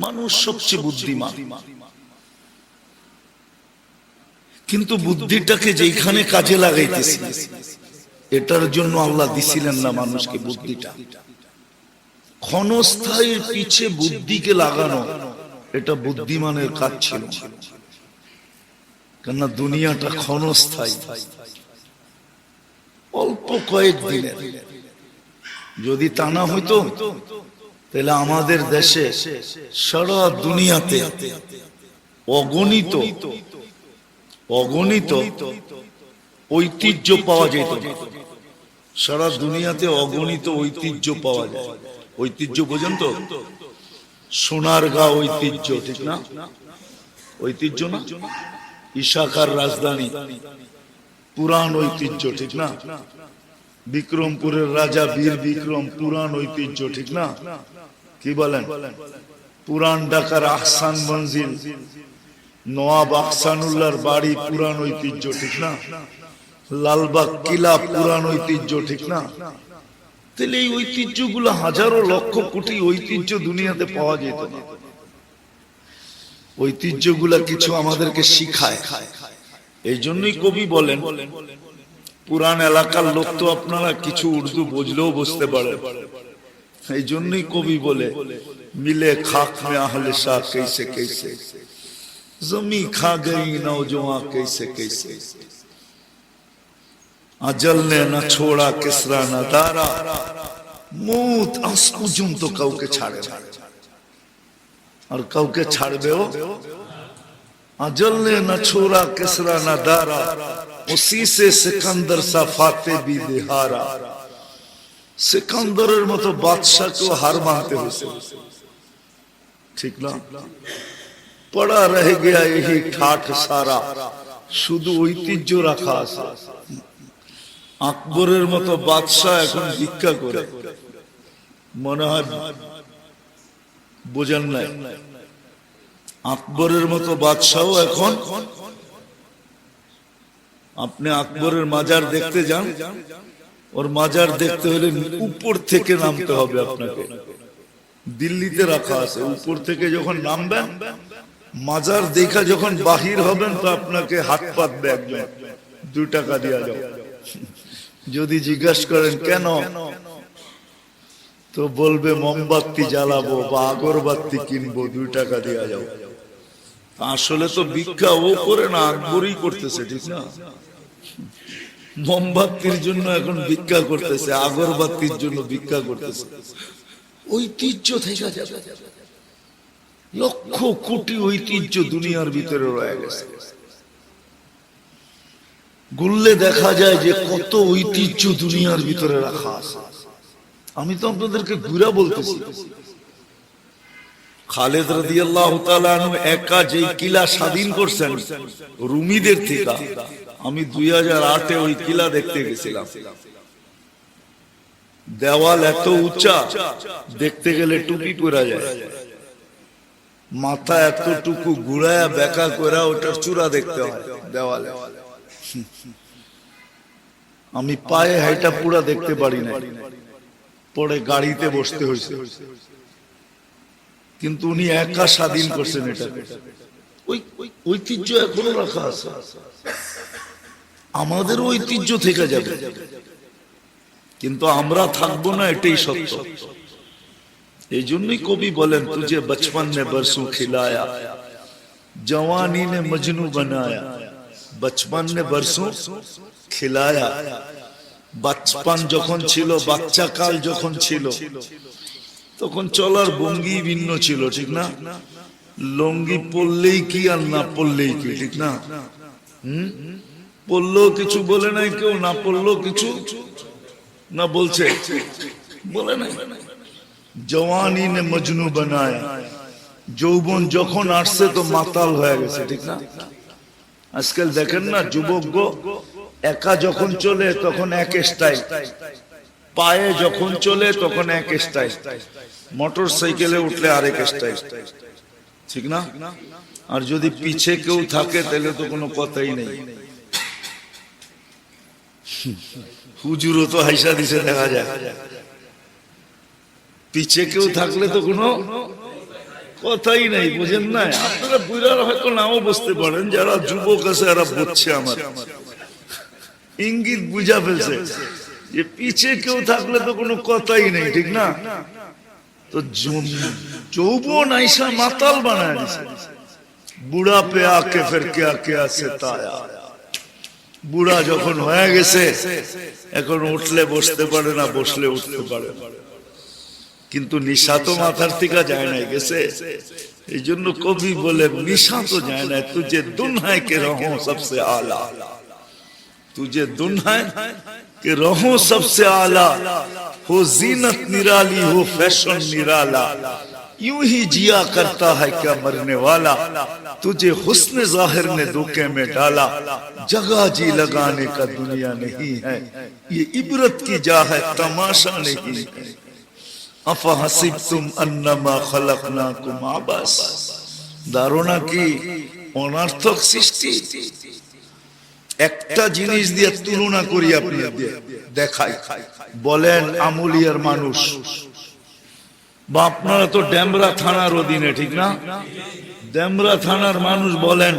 মানুষ সবচেয়ে বুদ্ধিমান। কিন্তু বুদ্ধিটাকে যেখানে কাজে লাগাইতেছি এটার জন্য আল্লাহ দিছিলেন না মানুষকে বুদ্ধিটা। ক্ষণস্থায়ীর পিছে বুদ্ধিকে লাগানো এটা বুদ্ধিমানের কাজ ছিল। কেননা দুনিয়াটা ক্ষণস্থায়ী। অল্প কয়েক দিনের। যদি তা না হইতো তাহলে আমাদের দেশে সারা দুনিয়াতে অগণিত অগণিত ঐতিহ্য পাওয়া যেত। সারা দুনিয়াতে অগণিত ঐতিহ্য পাওয়া যায়। ঐতিহ্য বোঝেন তো? সোনার গা ঐতিহ্য, ঠিক না? ঐতিহ্য না? ইশাকার রাজধানী, পুরাণ ঐতিহ্য, ঠিক না? বিক্রমপুরের রাজা বীর বিক্রম, পুরাণ ঐতিহ্য, ঠিক না? কি বলেন? পুরাণ ঢাকার আহসান মঞ্জিল, নওয়াব আহসানুল্লাহর বাড়ি পুরাণ ঐতিহ্য, ঠিক না? লালবাগ কিলা পুরাণ ঐতিহ্য, ঠিক না? তাহলে এই ঐতিহ্যগুলো হাজারো লক্ষ কোটি ঐতিহ্য দুনিয়াতে পাওয়া যেত না। ঐতিহ্যগুলা কিছু আমাদেরকে শিখায়। এই জন্যই কবি বলেন পুরান এলাকার লোক তো আপনারা কিছু উর্দু বুঝলেও বুঝতে পারে। এই জন্যই কবি বলে, মিলে খাক আহলে শাহ কেসে কেসে, জমি খা গই নৌজোয়া কেসে কেসে, আজল নে না ছোড়া কেসরা না দারা, মুত আস পর্যন্ত কাউকে ছাড়ে আর কাউকে ছাড়বেও अजल ने न छोड़ा किसरा न दारा उसी से सिकंदर सा फाते भी बिहारा সিকান্দরের মতো বাদশাকেও হার মানতে হয়েছে ঠিক না পড়া রহে গিয়া এই ঠাট সারা শুধু ঐতিহ্য রাখা আছে আকবরের মতো বাদশাহ এখন ভিক্ষা করে মনে হয় বোঝেন নাই আকবরের মতো বাদশাহ এখন। আপনি আকবরের মাজার দেখতে যান। ওর মাজার দেখতে হলে উপর থেকে নামতে হবে আপনাকে। দিল্লিতে রাখা আছে। উপর থেকে যখন নামবেন, মাজার দেখা যখন বাহির হবেন, তো আপনাকে হাত পাতবে একজন দু টাকা দেওয়া যাও। যদি জিজ্ঞাসা করেন, কেন? তো বলবে, মোমবাতি জ্বালাবো বা আগরবাতি কিনবো, দুই টাকা দেওয়া যাও। আসলে তো ভিক্ষা ও করে না আকবরই করতেছে, ঠিক না? মোমবাতির জন্য এখন ভিক্ষা করতেছে, আগরবাতির জন্য ভিক্ষা করতেছে। ঐতিহ্য থেকে যাবে। লক্ষ কোটি ঐতিহ্য দুনিয়ার ভিতরে রয়ে গেছে। গুললে দেখা যায় যে কত ঐতিহ্য দুনিয়ার ভিতরে রাখা আছে। আমি তো আপনাদেরকে ঘুরা বলতেছি খালেদ রাদিয়াল্লাহু তাআলা একা যেই কিলা স্বাধীন করছেন, রুমিদের থেকে, আমি দুই হাজার আটে ওই কিলা দেখতে গেছিলাম। দেওয়াল এত উঁচা, দেখতে গেলে টুপি পরা যায়। মাথা এতটুকু ঘুরায়া বেকা করে ওটার চূড়া দেখতে হয়, দেওয়ালে। আমি পায়ে হাইটা পুরা দেখতে পারি না পরে গাড়িতে বসতে হয়েছে কিন্তু উনি একা স্বাধীন করছেন এটা। ওই ঐতিহ্য এখনও রাখা আছে। আমাদের ঐতিহ্য থেকে যাবে। কিন্তু আমরা থাকব না এটাই সত্য। এই জন্যই কবি বলেন তুঝে বচপন নে বরসু খিলায়া জওয়ানি নে মজনু বানায়া বচপন নে বরসু খিলায়া। যখন ছিল বাচ্চা কাল যখন ছিল তখন চলার ভঙ্গি ভিন্ন ছিল, ঠিক না? লঙ্গি পড়লেই কি আর না পড়লেই কি, ঠিক না? হুম? পড়লেও কিছু বলে নাই কেউ, না পড়লেও কিছু না বলছে, বলে নাই। জওয়ানি নে মজনু বানায়। যৌবন যখন আসছে তো মাতাল হয়ে গেছে, ঠিক না? আজকাল দেখেন না, যুবক একা যখন চলে তখন এক স্টাইল। পায়ে যখন চলে তখন এক স্টাইল মোটর সাইকেলে উঠলে আরেক স্টাইল ঠিক না? আর যদি পিছে কেউ থাকে, তাহলে তো কোনো কথাই নেই। হুজুরও তো হাইসা দিছে, দেখা যায় পিছে কেউ থাকলে তো কোনো কথাই নাই, বুঝেন না? আপনারা বুড়ারা হয়তো নাও বুঝতে পারেন, যারা যুবক আছে, এরা বুঝছে আমার। ইঙ্গিত বুঝা ফেলছে। যে পিছে কেউ থাকলে তো কোনো কথাই নেই, ঠিক না? তো যৌবন আইসা মাতাল বানায় বুড়া পে আকে ফের কে আকে আছে তায়া। বুড়া যখন হয়ে গেছে, এখন উঠলে বসতে পারে না, বসলে উঠতে পারে কিন্তু নিশা তো মাথার থেকে যায় না গেছে? এই জন্য কবি বলে, নিশা তো যায় না যে দুনহায় কে রহ সবসে আলা। তুজে দুনহায় کہ رہوں سب سے اعلی، ہو زینت نرالی، ہو فیشن نرالا۔ یوں ہی جیا کرتا ہے کیا مرنے والا۔ تجھے حسن ظاہر نے دھوکے میں ڈالا۔ جگہ جی لگانے کا دنیا نہیں ہے۔ یہ عبرت کی جا ہے، تماشا نہیں۔ ہے افحسبتم انما خلقناکم عباس۔ دارونا کی انارتھک سشتی একটা জিনিস দিয়ে তুলনা করি আপনি দেখাই। বলেন আমুলিয়ার মানুষ। বা আপনারা তো ড্যামরা থানার অধীনে, ঠিক না? ডেমরা থানার মানুষ বলেন,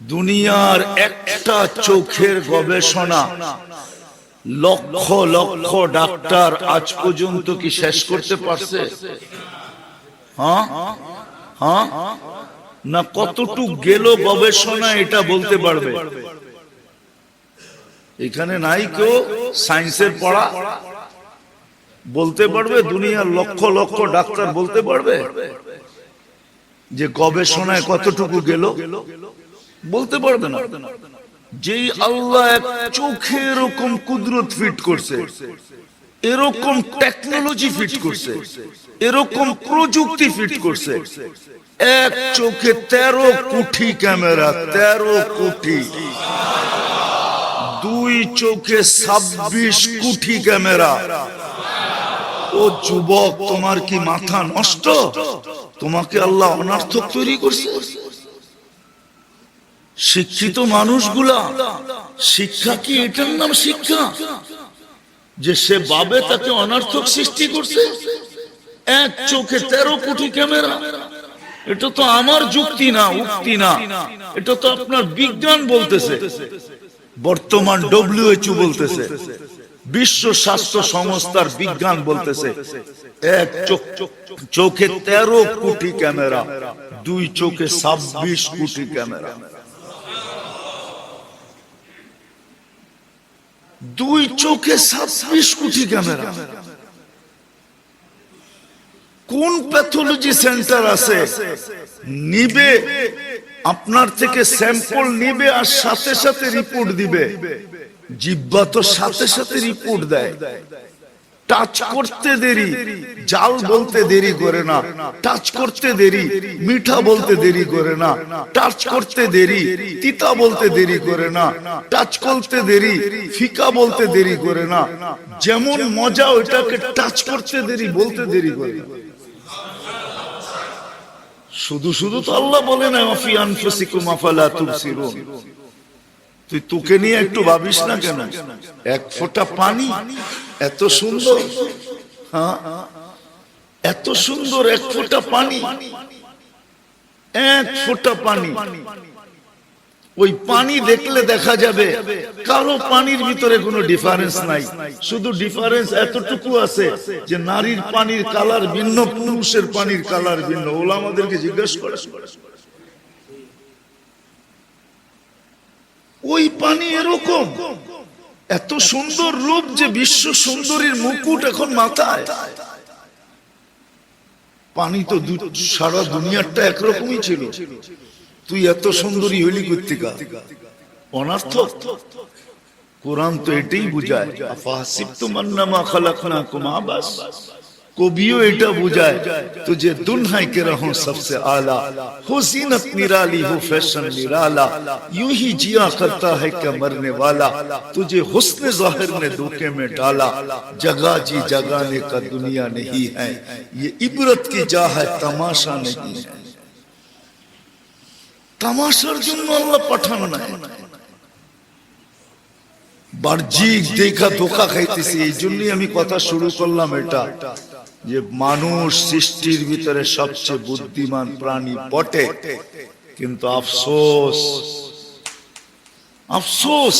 দুনিয়ার একটা চোখের গবেষণা লক্ষ লক্ষ ডাক্তার আজ পর্যন্ত কি শেষ করতে পারছে? হ্যাঁ? হ্যাঁ? না কতটুক গেল গবেষণা এটা বলতে পারবে? এখানে নাই কেউ সায়েন্সের পড়া। বলতে পারবে? দুনিয়ার লক্ষ লক্ষ ডাক্তার বলতে পারবে? যে গবেষণায় কতটুকু গেল? বলতে পারবে না। যেই আল্লাহ এক চোখে এরকম কুদরত ফিট করছে, এরকম টেকনোলজি ফিট করছে, এরকম প্রযুক্তি ফিট করছে এক চোখে তেরো কোটি ক্যামেরা, তেরো কোটি দুই চোখে ছাব্বিশ কোটি ক্যামেরা। ও যুবক, তোমার কি মাথা নষ্ট? তোমাকে আল্লাহ অনার্থক তৈরি করছে। শিক্ষিত মানুষগুলা, শিক্ষা কি এটার নাম শিক্ষা? যে সে বাবে তাকে অনার্থক সৃষ্টি করছে। এক চোখে তেরো কোটি ক্যামেরা। এটা তো আমার যুক্তি না, উক্তি না। এটা তো আপনার বিজ্ঞান বলতেছে। বর্তমান ডব্লিউএচও বলতেছে। বিশ্ব স্বাস্থ্য সংস্থার বিজ্ঞান বলতেছে। এক চোখ, চোখে তেরো কোটি ক্যামেরা, দুই চোখে ছাব্বিশ কোটি ক্যামেরা। দুই চোখে ছাব্বিশ কোটি ক্যামেরা। কোন প্যাথোলজি সেন্টার আছে? নিবে, আপনার থেকে স্যাম্পল নিবে আর সাথে সাথে রিপোর্ট দিবে। জিব্বা তো সাথে সাথে রিপোর্ট দেয়। টাচ করতে দেরি, জাল বলতে দেরি করে না। টাচ করতে দেরি, মিঠা বলতে দেরি করে না। টাচ করতে দেরি, তিতা বলতে দেরি করে না। টাচ করতে দেরি, ফিকা বলতে দেরি করে না। যেমন মজা ওইটাকে টাচ করতে দেরি, বলতে দেরি করে না। শুধু শুধু তো আল্লাহ বলে না তুই তোকে নিয়ে একটু ভাবিস না কেন? এক ফোঁটা পানি, এত সুন্দর হ্যাঁ? এত সুন্দর এক ফোঁটা পানি, এক ফোঁটা পানি। ওই পানি দেখলে দেখা যাবে কারও পানির ভিতরে কোনো ডিফারেন্স নাই। শুধু ডিফারেন্স এতটুকু আছে যে নারীর পানির কালার ভিন্ন, পুরুষের পানির কালার ভিন্ন। ওলা আমাদেরকে জিজ্ঞেস করে ওই পানি এরকম। এত সুন্দর রূপ যে বিশ্ব সুন্দরীর মুকুট এখন মাথায়। পানি তো সারা দুনিয়ারটা একরকমই ছিল। তুই এত সুন্দরী হইলি কর্তিকা। অনার্থ কোরআন তো এটাই বুঝায়। আফাসিব তোমার নামা খালাকনা কুমা বাস কবিও এটা বুঝায় তো যে دلہائی کے رہوں سب سے اعلیٰ حسینت نرالی ہو فیشن نرالا یوں ہی جیا کرتا ہے کہ مرنے والا تجھے حسن ظاہر نے دھوکے میں ڈالا جگہ جی جگانے کا دنیا نہیں ہے یہ عبرت کی جا ہے تماشا نہیں ہے তামাশার জন্য আল্লাহ পাঠানো না বাহ্যিক দেখা ধোকা খাইতেছি, এই জন্যই আমি কথা শুরু করলাম এটা, যে মানুষ সৃষ্টির ভিতরে সবচেয়ে বুদ্ধিমান প্রাণী বটে। কিন্তু আফসোস আফসোস